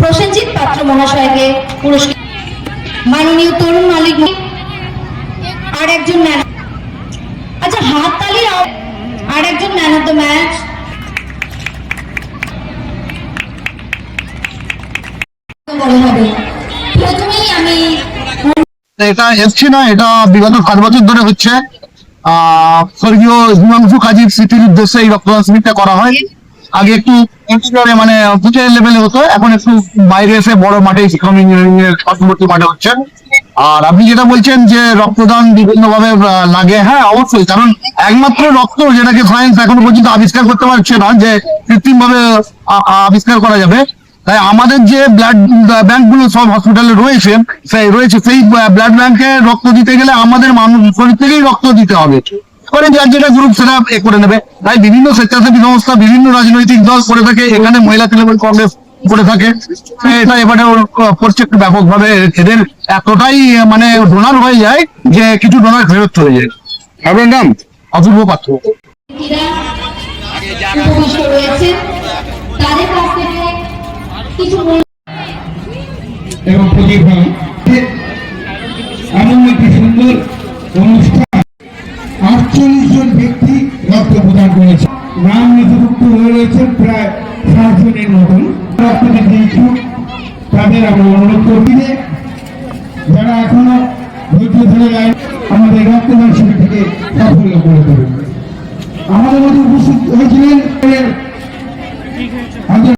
প্রসেনজিৎ পাত্র মহাশয়কে পুরস্কার। মাননীয় তরুণ মালিক আর একজন ম্যান আচ্ছা হাত তালি আর একজন ম্যান অফ দ্য ম্যাচ এটা এসছে না, এটা বিগত সাত বছর ধরে হচ্ছে। আহ, স্বর্গীয় হিমাংশু কাজীর স্মৃতির উদ্দেশ্যে এই রক্তদান শিবিরটা করা হয়। আগে একটু মানে বুথের লেভেলে হতো, এখন একটু বাইরে এসে বড় মাঠে শিক্ষক ইঞ্জিনিয়ারিং এর পার্শ্ববর্তী মাঠে হচ্ছে আর আপনি যেটা বলছেন যে রক্তদান বিভিন্ন ভাবে লাগে হ্যাঁ অবশ্যই, কারণ একমাত্র রক্ত যেটাকে সায়েন্স এখনও পর্যন্ত আবিষ্কার করতে পারছে না, যে কৃত্রিম ভাবে আবিষ্কার করা যাবে। তাই আমাদের যে ব্লাড ব্যাংকগুলো সব হসপিটালে রয়েছে, সেই রয়েছে, সেই ব্লাড ব্যাংকে রক্ত দিতে গেলে আমাদের মানুষ শরীর থেকেই রক্ত দিতে হবে। করে যার যেটা গ্রুপ সেটা এ করে নেবে। তাই বিভিন্ন স্বেচ্ছাসেবী সংস্থা বিভিন্ন রাজনৈতিক দল করে থাকে। এখানে মহিলা তৃণমূল কংগ্রেস করে থাকে। এটা এবারে করছে একটু ব্যাপকভাবে এদের এতটাই মানে ডোনার হয়ে যায় যে কিছু ডোনার ফেরত চলে যায়। আপনার নাম? অপূর্ব পাত্র। এবং প্রতিভা এমন একটি সুন্দর অনুষ্ঠান আটচল্লিশ জন ব্যক্তি রক্ত প্রদান করেছে। নাম নথিভুক্ত হয়ে রয়েছে প্রায় ষাট জনের মতন। রক্ত দিতে ইচ্ছুক, তাদের আমরা অনুরোধ করছি যে যারা এখনও ধৈর্য ধরে লাইন আমাদের রক্তদান শিবির থেকে সাফল্য করে দেবে আমাদের মধ্যে উপস্থিত হয়েছিলেন আমাদের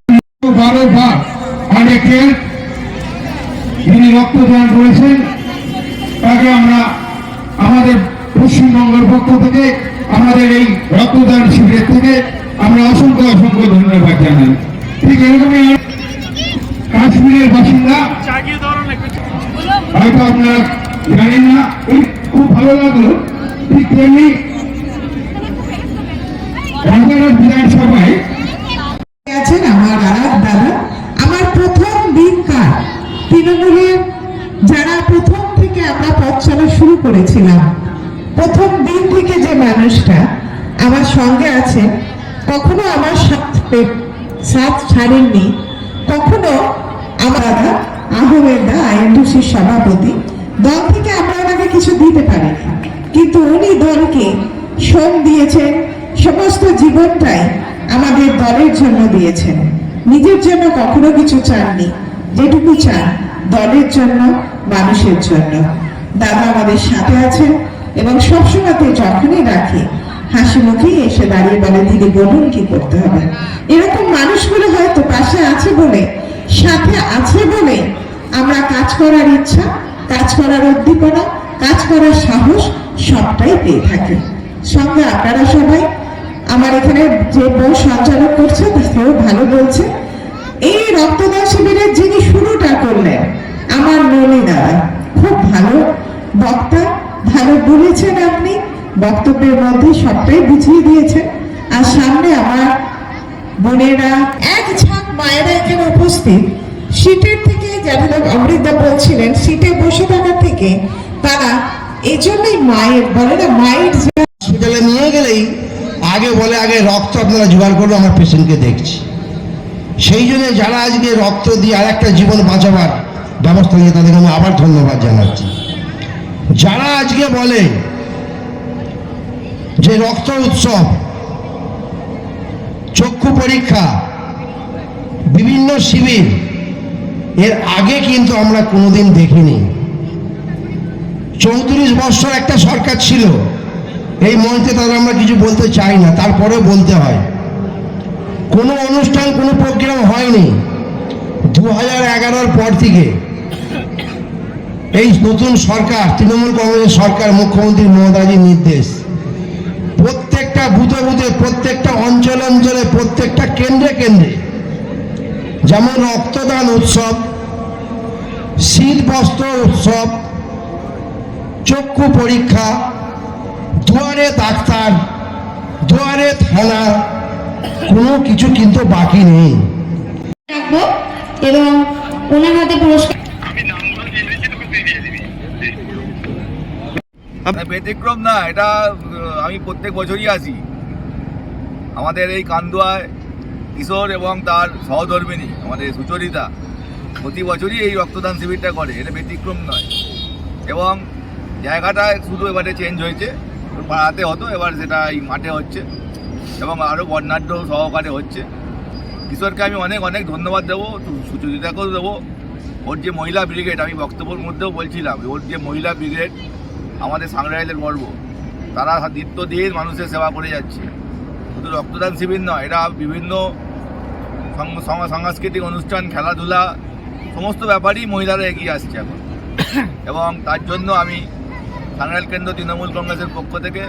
বারো বার অনেকের যিনি রক্তদান করেছেন তাকে আমরা আমাদের পশ্চিমবঙ্গের পক্ষ থেকে আমাদের এই রক্তদান শিবিরের থেকে আমরা অসংখ্য অসংখ্য ধন্যবাদ জানাই। ঠিক এরকমই কাশ্মীরের বাসিন্দা, হয়তো আপনারা জানেন না খুব ভালো লাগল। ঠিক তেমনি করেছিলাম প্রথম দিন থেকে যে মানুষটা আমার সঙ্গে আছে, কখনো আমার সাথে ছাড়েননি, কখনো আমার আহমেদ আইএনডিসির সভাপতি, দল থেকে আমরা ওনাকে কিছু দিতে পারিনি। কিন্তু উনি দলকে শ্রম দিয়েছেন, সমস্ত জীবনটাই আমাদের দলের জন্য দিয়েছেন। নিজের জন্য কখনো কিছু চাননি, যেটুকু চান দলের জন্য, মানুষের জন্য। দাদা আমাদের সাথে আছেন এবং সবসময়তে যখনই রাখি, হাসি মুখেই এসে দাঁড়িয়ে বলে, দিদি, বলুন কি করতে হবে? এরকম মানুষগুলো হয়তো পাশে আছে বলে, সাথে আছে বলে আমরা কাজ করার ইচ্ছা, কাজ করার উদ্দীপনা, কাজ করার সাহস সবটাই পেয়ে থাকি। সঙ্গে আপনারা সবাই, আমার এখানে যে বউ সঞ্চালক করছে সেও ভালো বলছে। এই রক্তদান শিবিরের যিনি শুরুটা করলেন, আমার নলি দাদা খুব ভালো বক্তা ভালো বলেছেন আপনি, বক্তব্যের মধ্যে সবটাই বুঝিয়ে দিয়েছেন। আর সামনে আমার বোনেরা এক ঝাঁক মায়েরা এখানে উপস্থিত। সিটের থেকে যেমন অমৃতা বলছিলেন, সিটে বসে থাকার থেকে তারা এই জন্যই মায়ের, বলে না, মায়ের হসপিটালে নিয়ে গেলেই আগে বলে, আগে রক্ত আপনারা জোগাড় করব আমার পেশেন্টকে দেখছি। সেই জন্য যারা আজকে রক্ত দিয়ে আর একটা জীবন বাঁচাবার ব্যবস্থা নিয়ে তাদেরকে আমি আবার ধন্যবাদ জানাচ্ছি। যারা আজকে বলে যে রক্ত উৎসব, চক্ষু পরীক্ষা, বিভিন্ন শিবির, এর আগে কিন্তু আমরা কোনোদিন দেখিনি। চৌত্রিশ বছর একটা সরকার ছিল, এই মঞ্চে তাদের আমরা কিছু বলতে চাই না, তারপরেও বলতে হয়। কোনো অনুষ্ঠান, কোনো প্রোগ্রাম হয়নি। দু হাজার এগারোর পর থেকে এই নতুন সরকার, তৃণমূল কংগ্রেসের সরকার মুখ্যমন্ত্রী মমতাজির নির্দেশ। প্রত্যেকটা বুথে বুথে, প্রত্যেকটা অঞ্চল অঞ্চলে, প্রত্যেকটা কেন্দ্রে কেন্দ্রে যেমন রক্তদান উৎসব, শীত বস্ত্র উৎসব, চক্ষু পরীক্ষা, দুয়ারে ডাক্তার, দুয়ারে থানা, কোনো কিছু কিন্তু বাকি নেই। এবং ওনার হাতে পুরস্কার ব্যতিক্রম না, এটা আমি প্রত্যেক বছরই আসি। আমাদের এই কান্দুয়ায় কিশোর এবং তার সহধর্মিনী, আমাদের সুচরিতা, প্রতি বছরই এই রক্তদান শিবিরটা করে, এটা ব্যতিক্রম নয়। এবং জায়গাটা শুধু এবারে চেঞ্জ হয়েছে, পাড়াতে হতো, এবার সেটা এই মাঠে হচ্ছে, এবং আরও বর্ণাঢ্য সহকারে হচ্ছে। কিশোরকে আমি অনেক অনেক ধন্যবাদ দেবো, সুচরিতাকেও দেবো। ওর যে মহিলা ব্রিগেড আমি বক্তব্যের মধ্যেও বলছিলাম, ওর যে মহিলা ব্রিগেড আমাদের সাংরাইলের গর্ব তারা নিত্য দিয়ে মানুষের সেবা করে যাচ্ছে। শুধু রক্তদান শিবির নয় এরা বিভিন্ন সাংস্কৃতিক অনুষ্ঠান খেলাধুলা সমস্ত ব্যাপারেই মহিলারা এগিয়ে আসছে এখন। এবং তার জন্য আমি সাংরাইল কেন্দ্র তৃণমূল কংগ্রেসের পক্ষ থেকে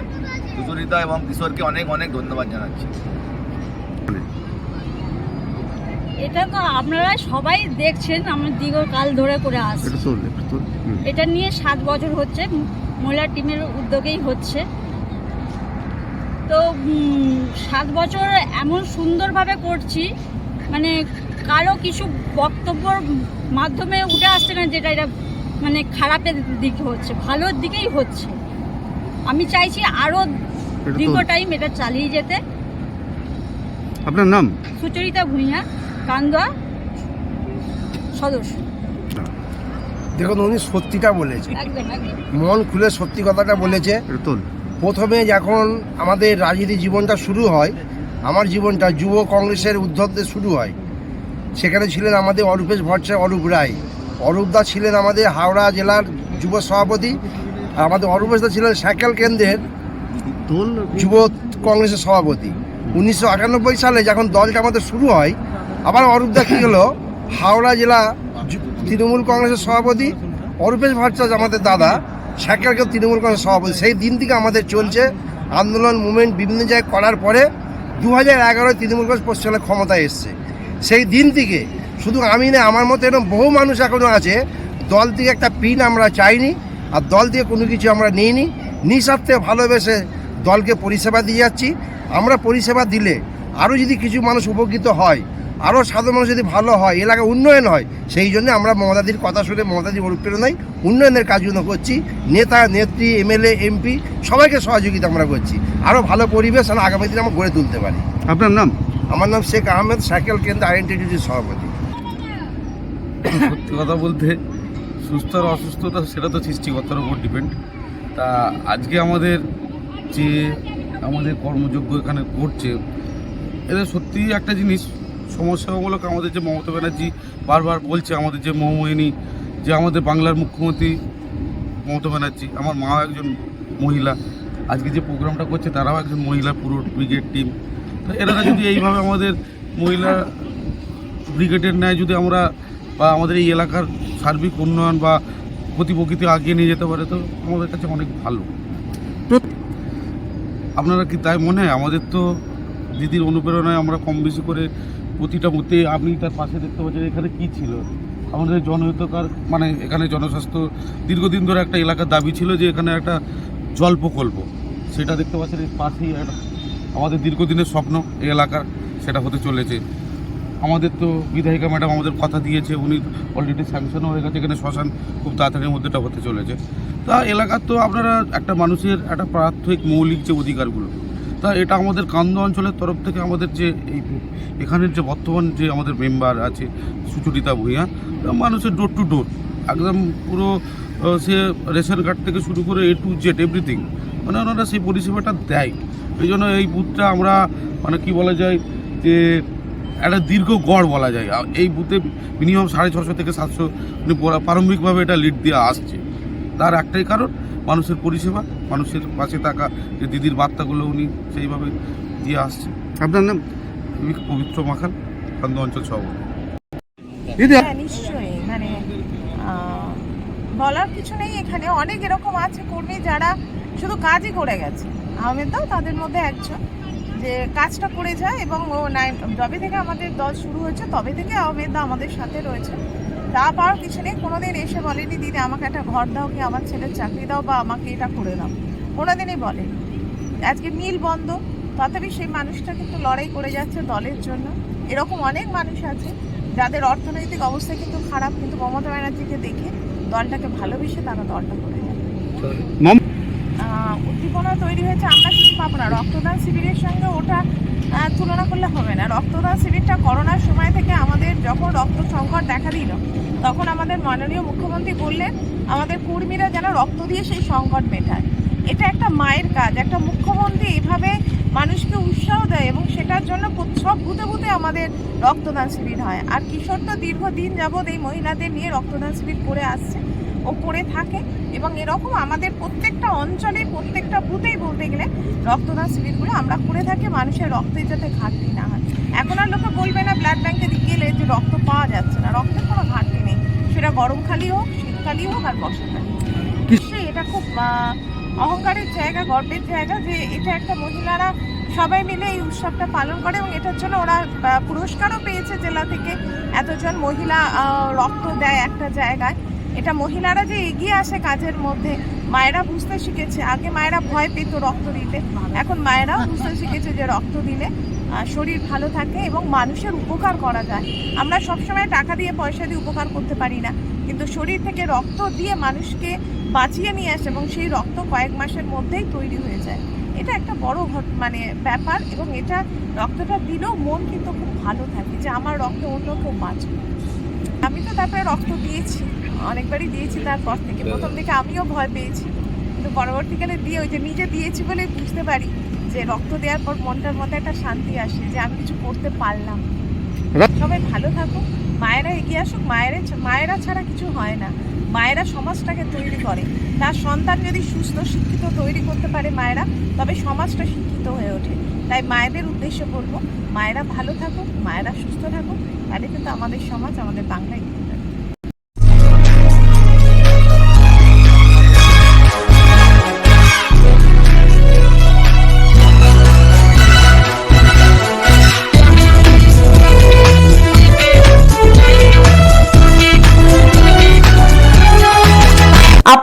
সুচরিতা এবং কিশোরকে অনেক অনেক ধন্যবাদ জানাচ্ছি। এটা তো আপনারা সবাই দেখছেন আমরা দীর্ঘকাল ধরে করে আসছি। এটা নিয়ে সাত বছর হচ্ছে মহিলা টিমের উদ্যোগেই হচ্ছে। তো সাত বছর এমন সুন্দরভাবে করছি মানে কারও কিছু বক্তব্যর মাধ্যমে উঠে আসছে না যেটা এটা মানে খারাপের দিকে হচ্ছে ভালোর দিকেই হচ্ছে। আমি চাইছি আরও দীর্ঘ টাইম এটা চালিয়ে যেতে। আপনার নাম? সুচরিতা ভূঁইয়া কান্দোয়া সদস্য। দেখুন উনি সত্যিটা বলেছে। মন খুলে সত্যি কথাটা বলেছে। প্রথমে যখন আমাদের রাজনীতি জীবনটা শুরু হয় আমার জীবনটা যুব কংগ্রেসের উদ্ধত্তে শুরু হয়। সেখানে ছিলেন আমাদের অরূপেশ ভট্টাচার্য অরূপ রায়। অরূপদা ছিলেন আমাদের হাওড়া জেলার যুব সভাপতি। আর আমাদের অরূপেশদা ছিলেন সাইকেল কেন্দ্রের যুব কংগ্রেসের সভাপতি। উনিশশো আটানব্বই সালে যখন দলটা আমাদের শুরু হয় আবার অরূপদা কী হলো? হাওড়া জেলা তৃণমূল কংগ্রেসের সভাপতি অরূপেশ ভট্টাচার্য, আমাদের দাদা সাইকেলকে তৃণমূল কংগ্রেস সভাপতি। সেই দিন থেকে আমাদের চলছে আন্দোলন, মুভমেন্ট বিভিন্ন জায়গায় করার পরে দু হাজার এগারোয় তৃণমূল কংগ্রেস পশ্চিমবঙ্গে ক্ষমতায় এসছে। সেই দিন থেকে শুধু আমি না, আমার মতো এরকম বহু মানুষ এখনও আছে, দল থেকে একটা পিন আমরা চাইনি আর দল থেকে কোনো কিছু আমরা নিইনি। নিঃস্বার্থে ভালোবেসে দলকে পরিষেবা দিয়ে যাচ্ছি। আমরা পরিষেবা দিলে আরও যদি কিছু মানুষ উপকৃত হয় আরও সাধারণ মানুষ যদি ভালো হয় এলাকা উন্নয়ন হয় সেই জন্য আমরা মমতাদির কথা শুনে মমতাদির অনুপ্রেরণায় উন্নয়নের কাজগুলো করছি। নেতা নেত্রী এমএলএ এমপি সবাইকে সহযোগিতা আমরা করছি। আরও ভালো পরিবেশ আর আগামী দিনে আমরা গড়ে তুলতে পারি। আপনার নাম? আমার নাম শেখ আহমেদ সাইকেল কেন্দ্র আইডেন্টিটির সভাপতি। সত্যি কথা বলতে সুস্থ আর অসুস্থতা সেটা তো সৃষ্টিকর্তার উপর ডিপেন্ড। তা আজকে আমাদের যে আমাদের কর্মযোগ্য এখানে করছে এদের সত্যিই একটা জিনিস। সমস্যামূলক আমাদের যে মমতা ব্যানার্জি বারবার বলছে, আমাদের যে মৌমিনী যে আমাদের বাংলার মুখ্যমন্ত্রী মমতা ব্যানার্জি, আমার মা একজন মহিলা। আজকে যে প্রোগ্রামটা করছে, তারাও একজন মহিলা পুরো ব্রিগেড টিম। এরা যদি এইভাবে আমাদের মহিলা ব্রিগেডের ন্যায় যদি আমরা বা আমাদের এই এলাকার সার্বিক উন্নয়ন বা প্রতি প্রকৃতি আগিয়ে নিয়ে যেতে পারে, তো আমাদের কাছে অনেক ভালো। আপনারা কি তাই মনে হয়? আমাদের তো দিদির অনুপ্রেরণায় আমরা কম বেশি করে প্রতিটা মুহূর্তে আপনি তার পাশে দেখতে পাচ্ছেন এখানে কি ছিল? আমাদের জনহিতকার মানে এখানে জনস্বাস্থ্য দীর্ঘদিন ধরে একটা এলাকার দাবি ছিল যে এখানে একটা জল প্রকল্প। সেটা দেখতে পাচ্ছেন এই পাশেই একটা আমাদের দীর্ঘদিনের স্বপ্ন এই এলাকার, সেটা হতে চলেছে। আমাদের তো বিধায়িকা ম্যাডাম আমাদের কথা দিয়েছে, উনি অলরেডি স্যাংশনও হয়ে গেছে এখানে শ্মশান খুব তাড়াতাড়ির মধ্যেটা হতে চলেছে। তা এলাকার তো আপনারা একটা মানুষের একটা প্রাথমিক মৌলিক যে অধিকারগুলো তা এটা আমাদের কান্দ অঞ্চলের তরফ থেকে আমাদের যে এই এখানের যে বর্তমান যে আমাদের মেম্বার আছে সুচরিতা ভূঁইয়া মানুষের ডোর টু ডোর একদম পুরো সে রেশন কার্ড থেকে শুরু করে এ টু জেড এভরিথিং মানে ওনারা সেই পরিষেবাটা দেয়। এই জন্য এই বুথটা আমরা মানে কি বলা যায়, যে একটা দীর্ঘ গড় বলা যায়। এই বুথে মিনিমাম সাড়ে ছশো থেকে সাতশো মানে প্রারম্ভিকভাবে এটা লিড দিয়ে আসছে। তার একটাই কারণ মানুষের পরিষেবা মানুষের পাশে থাকা যে দিদির বার্তাগুলো উনি সেইভাবে দিয়ে আসছে আপনার নাম? পবিত্র মাখাল কান্দ অঞ্চল সভাপতি দিদি হ্যাঁ নিশ্চয়ই। মানে বলার কিছু নেই এখানে। অনেক এরকম আছে কর্মী যারা শুধু কাজই করে গেছে। আহমেদদাও তাদের মধ্যে একজন যে কাজটা করে যায় এবং ও নাইন যবে থেকে আমাদের দল শুরু হয়েছে তবে থেকে আহমেদদা আমাদের সাথে রয়েছে। তা পাওয়ার কিছু নেই। কোনোদিন এসে বলেনি দিদি আমাকে একটা ঘর দাও কি আমার ছেলের চাকরি দাও বা আমাকে এটা করে দাও। কোনোদিনই বলেনি। আজকে মিল বন্ধ তথাপি সেই মানুষটা কিন্তু লড়াই করে যাচ্ছে দলের জন্য। এরকম অনেক মানুষ আছে যাদের অর্থনৈতিক অবস্থা কিন্তু খারাপ কিন্তু মমতা ব্যানার্জিকে দেখে দলটাকে ভালোবেসে তারা দলটা করে যায় উদ্দীপনা তৈরি হয়েছে আমরা কিছু পাবো না। রক্তদান শিবিরের সঙ্গে ওটা তুলনা করলে হবে না। রক্তদান শিবিরটা করোনার সময় থেকে আমাদের যখন রক্ত সংকট দেখা দিল, তখন আমাদের মাননীয় মুখ্যমন্ত্রী বললেন, আমাদের কর্মীরা যেন রক্ত দিয়ে সেই সংকট মেটায়। এটা একটা মায়ের কাজ। একটা মুখ্যমন্ত্রী এইভাবে মানুষকে উৎসাহ দেয় এবং সেটার জন্য সব ভূতে ভূতে আমাদের রক্তদান শিবির হয়। আর কিশোর তো দীর্ঘদিন যাবৎ এই মহিলাদের নিয়ে রক্তদান শিবির করে আসছে। ও করে থাকে এবং এরকম আমাদের প্রত্যেকটা অঞ্চলে প্রত্যেকটা বুথেই বলতে গেলে রক্তদান শিবিরগুলো আমরা করে থাকি মানুষের রক্তের যাতে ঘাটতি না হয়। এখন আর লোকে বলবে না ব্লাড ব্যাংকে গেলে যে রক্ত পাওয়া যাচ্ছে না রক্তের কোনো ঘাটতি নেই। সেটা গরমকালই হোক শীতকালই হোক আর বর্ষাকালই হোক। নিশ্চয়ই এটা খুব অহংকারের জায়গা গর্বের জায়গা যে এটা একটা মহিলারা সবাই মিলে এই উৎসবটা পালন করে এবং এটার জন্য ওরা পুরস্কারও পেয়েছে জেলা থেকে। এতজন মহিলা রক্ত দেয় একটা জায়গায়। এটা মহিলারা যে এগিয়ে আসে কাজের মধ্যে, মায়েরা বুঝতে শিখেছে। আগে মায়েরা ভয় পেত রক্ত দিতে। এখন মায়েরাও বুঝতে শিখেছে যে রক্ত দিলে শরীর ভালো থাকে এবং মানুষের উপকার করা যায়। আমরা সবসময় টাকা দিয়ে পয়সা দিয়ে উপকার করতে পারি না, কিন্তু শরীর থেকে রক্ত দিয়ে মানুষকে বাঁচিয়ে নিয়ে আসে এবং সেই রক্ত কয়েক মাসের মধ্যেই তৈরি হয়ে যায়। এটা একটা বড় মানে ব্যাপার এবং এটা রক্তটা দিলেও মন কিন্তু খুব ভালো থাকে যে আমার রক্ত অন্য কেউ বাঁচবে। আমি তো তারপরে রক্ত দিয়েছি। অনেকবারই দিয়েছি তারপর থেকে। প্রথম দিকে আমিও ভয় পেয়েছি। কিন্তু পরবর্তীকালে দিয়ে ওই যে নিজে দিয়েছি বলে বুঝতে পারি যে রক্ত দেওয়ার পর মনটার মধ্যে একটা শান্তি আসে যে আমি কিছু করতে পারলাম। সবাই ভালো থাকুক। মায়েরা এগিয়ে আসুক। মায়েরা মায়েরা ছাড়া কিছু হয় না। মায়েরা সমাজটাকে তৈরি করে। তার সন্তান যদি সুস্থ শিক্ষিত তৈরি করতে পারে মায়েরা তবে সমাজটা শিক্ষিত হয়ে ওঠে। তাই মায়েদের উদ্দেশ্যে বলব মায়েরা ভালো থাকুক মায়েরা সুস্থ থাকুক। তাহলে কিন্তু আমাদের সমাজ আমাদের বাংলা